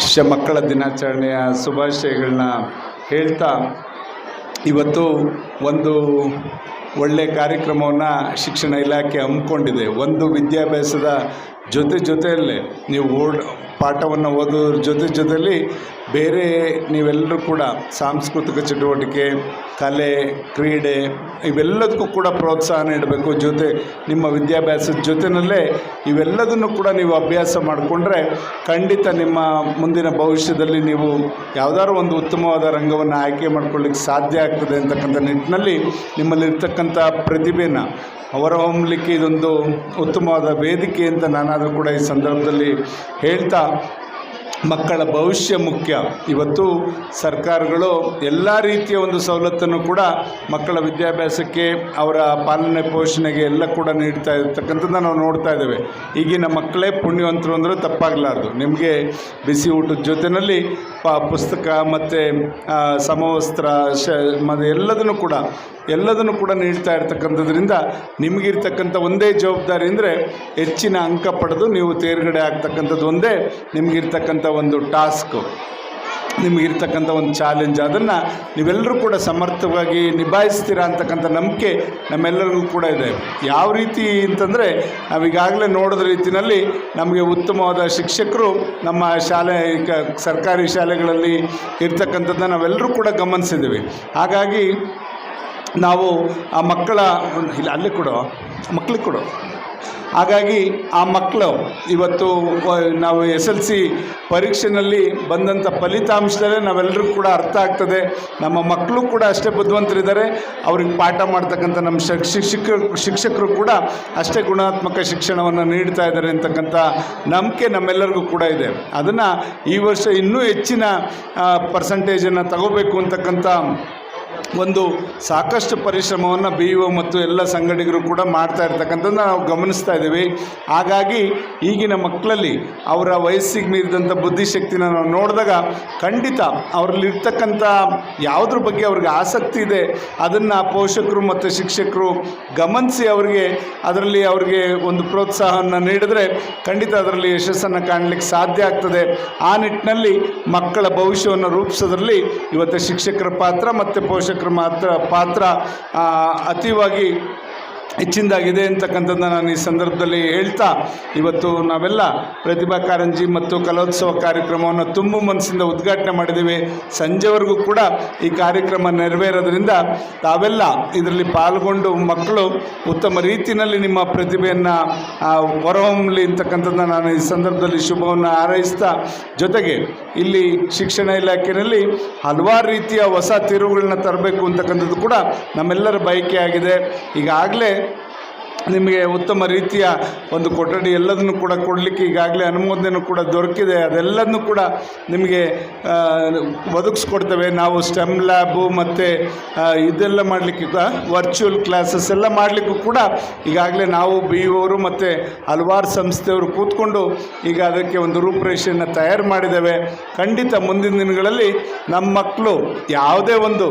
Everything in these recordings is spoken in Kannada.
ವಿಶ್ವ ಮಕ್ಕಳ ದಿನಾಚರಣೆಯ ಶುಭಾಶಯಗಳನ್ನ ಹೇಳ್ತಾ ಇವತ್ತು ಒಂದು ಒಳ್ಳೆಯ ಕಾರ್ಯಕ್ರಮವನ್ನು ಶಿಕ್ಷಣ ಇಲಾಖೆ ಹಮ್ಮಿಕೊಂಡಿದೆ. ಒಂದು ವಿದ್ಯಾಭ್ಯಾಸದ ಜೊತೆ ಜೊತೆಯಲ್ಲೇ ನೀವು ಓಡ್ ಪಾಠವನ್ನು ಓದೋದ್ರ ಜೊತೆ ಜೊತೆಯಲ್ಲಿ ಬೇರೆ ನೀವೆಲ್ಲರೂ ಕೂಡ ಸಾಂಸ್ಕೃತಿಕ ಚಟುವಟಿಕೆ, ಕಲೆ, ಕ್ರೀಡೆ ಇವೆಲ್ಲದಕ್ಕೂ ಕೂಡ ಪ್ರೋತ್ಸಾಹ ನೀಡಬೇಕು. ಜೊತೆ ನಿಮ್ಮ ವಿದ್ಯಾಭ್ಯಾಸದ ಜೊತೆಯಲ್ಲೇ ಇವೆಲ್ಲದನ್ನು ಕೂಡ ನೀವು ಅಭ್ಯಾಸ ಮಾಡಿಕೊಂಡ್ರೆ ಖಂಡಿತ ನಿಮ್ಮ ಮುಂದಿನ ಭವಿಷ್ಯದಲ್ಲಿ ನೀವು ಯಾವುದಾದ್ರು ಒಂದು ಉತ್ತಮವಾದ ರಂಗವನ್ನು ಆಯ್ಕೆ ಮಾಡ್ಕೊಳ್ಳಿಕ್ಕೆ ಸಾಧ್ಯ ಆಗ್ತದೆ ಅಂತಕ್ಕಂಥ ನಿಟ್ಟಿನಲ್ಲಿ ನಿಮ್ಮಲ್ಲಿರ್ತಕ್ಕಂಥ ಪ್ರತಿಭೆನ ಹೊರಹೊಮ್ಮಲಿಕ್ಕೆ ಇದೊಂದು ಉತ್ತಮವಾದ ವೇದಿಕೆ ಅಂತ ನಾನಾದರೂ ಕೂಡ ಈ ಸಂದರ್ಭದಲ್ಲಿ ಹೇಳ್ತಾ ಮಕ್ಕಳ ಭವಿಷ್ಯ ಮುಖ್ಯ. ಇವತ್ತು ಸರ್ಕಾರಗಳು ಎಲ್ಲ ರೀತಿಯ ಒಂದು ಸವಲತ್ತನ್ನು ಕೂಡ ಮಕ್ಕಳ ವಿದ್ಯಾಭ್ಯಾಸಕ್ಕೆ, ಅವರ ಪಾಲನೆ ಪೋಷಣೆಗೆ ಎಲ್ಲ ಕೂಡ ನೀಡ್ತಾ ಇರ್ತಕ್ಕಂಥದ್ದು ನಾವು ನೋಡ್ತಾ ಇದ್ದೇವೆ. ಈಗಿನ ಮಕ್ಕಳೇ ಪುಣ್ಯವಂತರು ಅಂದರೆ ತಪ್ಪಾಗಲಾರ್ದು. ನಿಮಗೆ ಬಿಸಿ ಊಟದ ಜೊತೆಯಲ್ಲಿ ಪ, ಪುಸ್ತಕ ಮತ್ತು ಸಮವಸ್ತ್ರ, ಶ ಮತ್ತು ಎಲ್ಲದನ್ನು ಕೂಡ ಎಲ್ಲದನ್ನು ಕೂಡ ನೀಡ್ತಾ ಇರ್ತಕ್ಕಂಥದ್ರಿಂದ ನಿಮಗಿರ್ತಕ್ಕಂಥ ಒಂದೇ ಜವಾಬ್ದಾರಿ ಅಂದರೆ ಹೆಚ್ಚಿನ ಅಂಕ ಪಡೆದು ನೀವು ತೇರ್ಗಡೆ ಆಗ್ತಕ್ಕಂಥದ್ದು ಒಂದೇ, ನಿಮಗಿರ್ತಕ್ಕಂಥ ಒಂದು ಟಾಸ್ಕ್ ನಿಮಗಿರ್ತಕ್ಕಂಥ ಒಂದು ಚಾಲೆಂಜ್, ಅದನ್ನು ನೀವೆಲ್ಲರೂ ಕೂಡ ಸಮರ್ಥವಾಗಿ ನಿಭಾಯಿಸ್ತೀರಾ ಅಂತಕ್ಕಂಥ ನಂಬಿಕೆ ನಮ್ಮೆಲ್ಲರಿಗೂ ಕೂಡ ಇದೆ. ಯಾವ ರೀತಿ ಅಂತಂದರೆ, ನಾವೀಗಾಗಲೇ ನೋಡಿದ ರೀತಿಯಲ್ಲಿ ನಮಗೆ ಉತ್ತಮವಾದ ಶಿಕ್ಷಕರು ನಮ್ಮ ಶಾಲೆ ಸರ್ಕಾರಿ ಶಾಲೆಗಳಲ್ಲಿ ಇರ್ತಕ್ಕಂಥದ್ದನ್ನು ನಾವೆಲ್ಲರೂ ಕೂಡ ಗಮನಿಸಿದ್ದೀವಿ. ಹಾಗಾಗಿ ನಾವು ಆ ಮಕ್ಕಳ, ಇಲ್ಲ, ಅಲ್ಲಿ ಕೊಡು, ಮಕ್ಳಿಗೆ ಕೊಡು. ಹಾಗಾಗಿ ಆ ಮಕ್ಕಳು ಇವತ್ತು ನಾವು ಎಸ್ ಎಲ್ ಸಿ ಪರೀಕ್ಷೆನಲ್ಲಿ ಬಂದಂಥ ಫಲಿತಾಂಶದಲ್ಲೇ ನಾವೆಲ್ಲರೂ ಕೂಡ ಅರ್ಥ ಆಗ್ತದೆ. ನಮ್ಮ ಮಕ್ಕಳು ಕೂಡ ಅಷ್ಟೇ ಬುದ್ಧಿವಂತರಿದ್ದಾರೆ. ಅವ್ರಿಗೆ ಪಾಠ ಮಾಡ್ತಕ್ಕಂಥ ನಮ್ಮ ಶಿಕ್ಷಕ ಶಿಕ್ಷಕರು ಕೂಡ ಅಷ್ಟೇ ಗುಣಾತ್ಮಕ ಶಿಕ್ಷಣವನ್ನು ನೀಡ್ತಾ ಇದ್ದಾರೆ ಅಂತಕ್ಕಂಥ ನಂಬಿಕೆ ನಮ್ಮೆಲ್ಲರಿಗೂ ಕೂಡ ಇದೆ. ಅದನ್ನು ಈ ವರ್ಷ ಇನ್ನೂ ಹೆಚ್ಚಿನ ಪರ್ಸಂಟೇಜನ್ನು ತಗೋಬೇಕು ಅಂತಕ್ಕಂಥ ಒಂದು ಸಾಕಷ್ಟು ಪರಿಶ್ರಮವನ್ನು ಬಿ ಒ ಮತ್ತು ಎಲ್ಲ ಸಂಘಟಕರು ಕೂಡ ಮಾಡ್ತಾ ಇರ್ತಕ್ಕಂಥದ್ದು ನಾವು ಗಮನಿಸ್ತಾ ಇದ್ದೀವಿ. ಹಾಗಾಗಿ ಈಗಿನ ಮಕ್ಕಳಲ್ಲಿ ಅವರ ವಯಸ್ಸಿಗೆ ಮೀರಿದಂಥ ಬುದ್ಧಿಶಕ್ತಿನ ನಾವು ನೋಡಿದಾಗ ಖಂಡಿತ ಅವರಲ್ಲಿರ್ತಕ್ಕಂಥ ಯಾವುದ್ರ ಬಗ್ಗೆ ಅವ್ರಿಗೆ ಆಸಕ್ತಿ ಇದೆ, ಅದನ್ನು ಪೋಷಕರು ಮತ್ತು ಶಿಕ್ಷಕರು ಗಮನಿಸಿ ಅವರಿಗೆ ಅದರಲ್ಲಿ ಅವರಿಗೆ ಒಂದು ಪ್ರೋತ್ಸಾಹವನ್ನು ನೀಡಿದರೆ ಖಂಡಿತ ಅದರಲ್ಲಿ ಯಶಸ್ಸನ್ನು ಕಾಣಲಿಕ್ಕೆ ಸಾಧ್ಯ ಆಗ್ತದೆ. ಆ ನಿಟ್ಟಿನಲ್ಲಿ ಮಕ್ಕಳ ಭವಿಷ್ಯವನ್ನು ರೂಪಿಸೋದ್ರಲ್ಲಿ ಇವತ್ತು ಶಿಕ್ಷಕರ ಪಾತ್ರ ಮತ್ತು ಪೋಷಕರ ಮಾತ್ರ ಪಾತ್ರ ಅತಿವಾಗಿ ಹೆಚ್ಚಿನದಾಗಿದೆ ಅಂತಕ್ಕಂಥದ್ದು ನಾನು ಈ ಸಂದರ್ಭದಲ್ಲಿ ಹೇಳ್ತಾ, ಇವತ್ತು ನಾವೆಲ್ಲ ಪ್ರತಿಭಾ ಕಾರಂಜಿ ಮತ್ತು ಕಲೋತ್ಸವ ಕಾರ್ಯಕ್ರಮವನ್ನು ತುಂಬ ಮನಸ್ಸಿಂದ ಉದ್ಘಾಟನೆ ಮಾಡಿದ್ದೀವಿ. ಸಂಜೆವರೆಗೂ ಕೂಡ ಈ ಕಾರ್ಯಕ್ರಮ ನೆರವೇರೋದ್ರಿಂದ ತಾವೆಲ್ಲ ಇದರಲ್ಲಿ ಪಾಲ್ಗೊಂಡು ಮಕ್ಕಳು ಉತ್ತಮ ರೀತಿಯಲ್ಲಿ ನಿಮ್ಮ ಪ್ರತಿಭೆಯನ್ನು ಹೊರಹೊಮ್ಮಲಿ ಅಂತಕ್ಕಂಥದ್ದು ನಾನು ಈ ಸಂದರ್ಭದಲ್ಲಿ ಶುಭವನ್ನು ಹಾರೈಸ್ತಾ, ಜೊತೆಗೆ ಇಲ್ಲಿ ಶಿಕ್ಷಣ ಇಲಾಖೆಯಲ್ಲಿ ಹಲವಾರು ರೀತಿಯ ಹೊಸ ತಿರುವುಗಳನ್ನ ತರಬೇಕು ಅಂತಕ್ಕಂಥದ್ದು ಕೂಡ ನಮ್ಮೆಲ್ಲರ ಬಯಕೆ ಆಗಿದೆ. ಈಗಾಗಲೇ ನಿಮಗೆ ಉತ್ತಮ ರೀತಿಯ ಒಂದು ಕೊಠಡಿ ಎಲ್ಲದನ್ನು ಕೂಡ ಕೊಡಲಿಕ್ಕೆ ಈಗಾಗಲೇ ಅನುಮೋದನೆಯೂ ಕೂಡ ದೊರಕಿದೆ. ಅದೆಲ್ಲದನ್ನು ಕೂಡ ನಿಮಗೆ ಒದಗಿಸ್ಕೊಡ್ತೇವೆ. ನಾವು ಸ್ಟೆಮ್ ಲ್ಯಾಬು ಮತ್ತು ಇದೆಲ್ಲ ಮಾಡಲಿಕ್ಕೆ ವರ್ಚುವಲ್ ಕ್ಲಾಸಸ್ ಎಲ್ಲ ಮಾಡಲಿಕ್ಕೂ ಕೂಡ ಈಗಾಗಲೇ ನಾವು ಬಿ ಅವರು ಮತ್ತು ಹಲವಾರು ಸಂಸ್ಥೆಯವರು ಕೂತ್ಕೊಂಡು ಈಗ ಅದಕ್ಕೆ ಒಂದು ರೂಪುರೇಷೆಯನ್ನು ತಯಾರು ಮಾಡಿದ್ದೇವೆ. ಖಂಡಿತ ಮುಂದಿನ ದಿನಗಳಲ್ಲಿ ನಮ್ಮ ಮಕ್ಕಳು ಯಾವುದೇ ಒಂದು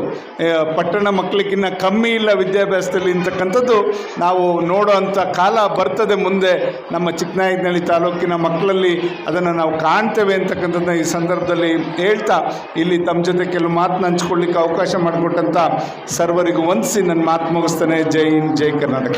ಪಟ್ಟಣ ಮಕ್ಕಳಿಗಿನ್ನ ಕಮ್ಮಿ ಇಲ್ಲ ವಿದ್ಯಾಭ್ಯಾಸದಲ್ಲಿ ಅಂತಕ್ಕಂಥದ್ದು ನಾವು ನೋಡುವಂಥ ಕಾಲ ಬರ್ತದೆ ಮುಂದೆ ನಮ್ಮ ಚಿಕ್ಕನಾಯಕನಹಳ್ಳಿ ತಾಲೂಕಿನ ಮಕ್ಕಳಲ್ಲಿ ಅದನ್ನು ನಾವು ಕಾಣ್ತೇವೆ ಅಂತಕ್ಕಂಥದ್ದನ್ನ ಈ ಸಂದರ್ಭದಲ್ಲಿ ಹೇಳ್ತಾ ಇಲ್ಲಿ ತಮ್ಮ ಜೊತೆ ಕೆಲವು ಮಾತನ್ನ ಹಂಚ್ಕೊಳ್ಳಿಕ್ಕೆ ಅವಕಾಶ ಮಾಡಿಕೊಟ್ಟಂಥ ಸರ್ವರಿಗೂ ವಂದಿಸಿ ನನ್ನ ಮಾತು ಮುಗಿಸ್ತಾನೆ. ಜೈ ಹಿಂದ್, ಜೈ ಕರ್ನಾಟಕ.